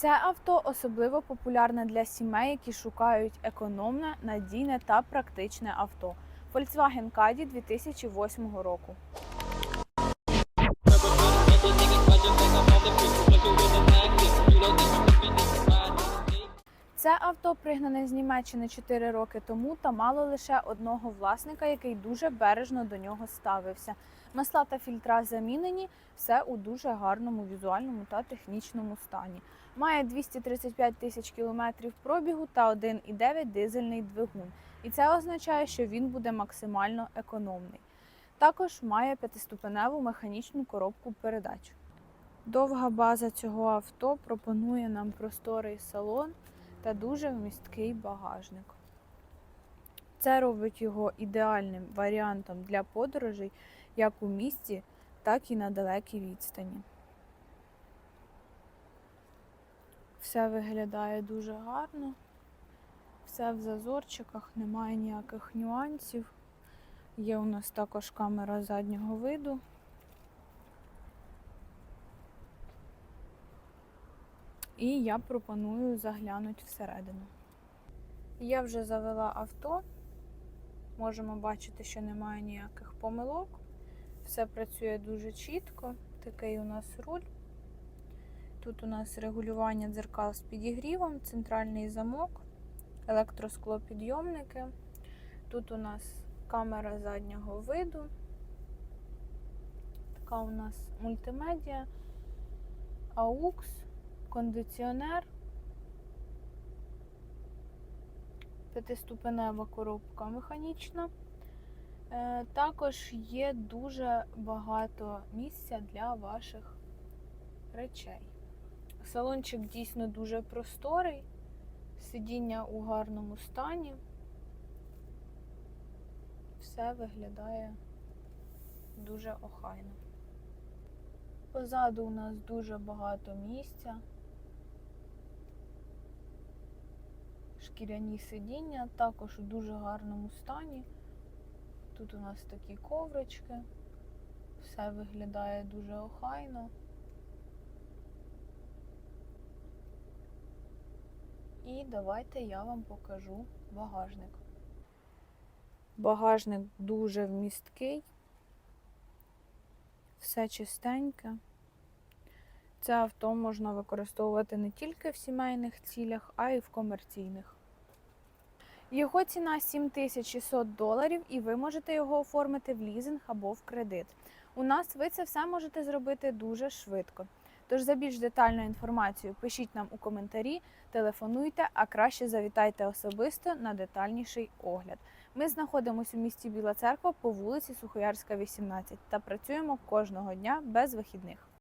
Це авто особливо популярне для сімей, які шукають економне, надійне та практичне авто. Volkswagen Caddy 2008 року. Це авто пригнане з Німеччини 4 роки тому та мало лише одного власника, який дуже бережно до нього ставився. Масла та фільтра замінені, все у дуже гарному візуальному та технічному стані. Має 235 тисяч кілометрів пробігу та 1,9 дизельний двигун. І це означає, що він буде максимально економний. Також має п'ятиступеневу механічну коробку передач. Довга база цього авто пропонує нам просторий салон та дуже вмісткий багажник. Це робить його ідеальним варіантом для подорожей як у місті, так і на далекій відстані. Все виглядає дуже гарно, все в зазорчиках, немає ніяких нюансів. Є у нас також камера заднього виду. І я пропоную заглянути всередину. Я вже завела авто. Можемо бачити, що немає ніяких помилок. Все працює дуже чітко. Такий у нас руль. Тут у нас регулювання дзеркал з підігрівом, центральний замок, електросклопідйомники. Тут у нас камера заднього виду. Така у нас мультимедіа, AUX, кондиціонер, п'ятиступенева коробка механічна. Е, Також є дуже багато місця для ваших речей. Салончик дійсно дуже просторий, сидіння у гарному стані. Все виглядає дуже охайно. Позаду у нас дуже багато місця. Шкіряні сидіння також у дуже гарному стані. Тут у нас такі коврички. Все виглядає дуже охайно. І давайте я вам покажу багажник. Багажник дуже вмісткий, все чистеньке. Це авто можна використовувати не тільки в сімейних цілях, а й в комерційних. Його ціна 7600 доларів, і ви можете його оформити в лізинг або в кредит. У нас ви це все можете зробити дуже швидко. Тож за більш детальною інформацією пишіть нам у коментарі, телефонуйте, а краще завітайте особисто на детальніший огляд. Ми знаходимося у місті Біла Церква по вулиці Сухоярська, 18 та працюємо кожного дня без вихідних.